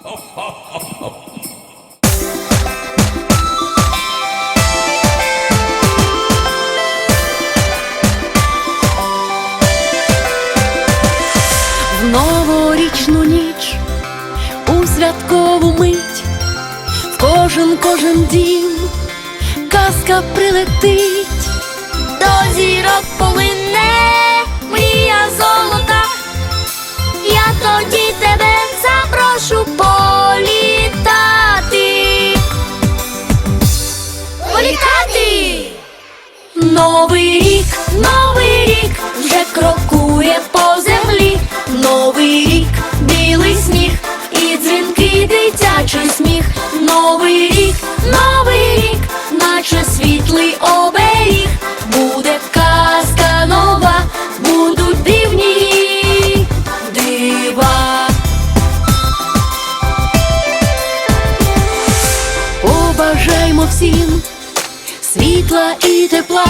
В новорічну ніч, у святкову мить, в кожен кожен дім казка прилетить. До зірок полине запрошу політати. Політати! Новий Побажаймо всім. Світла і тепла,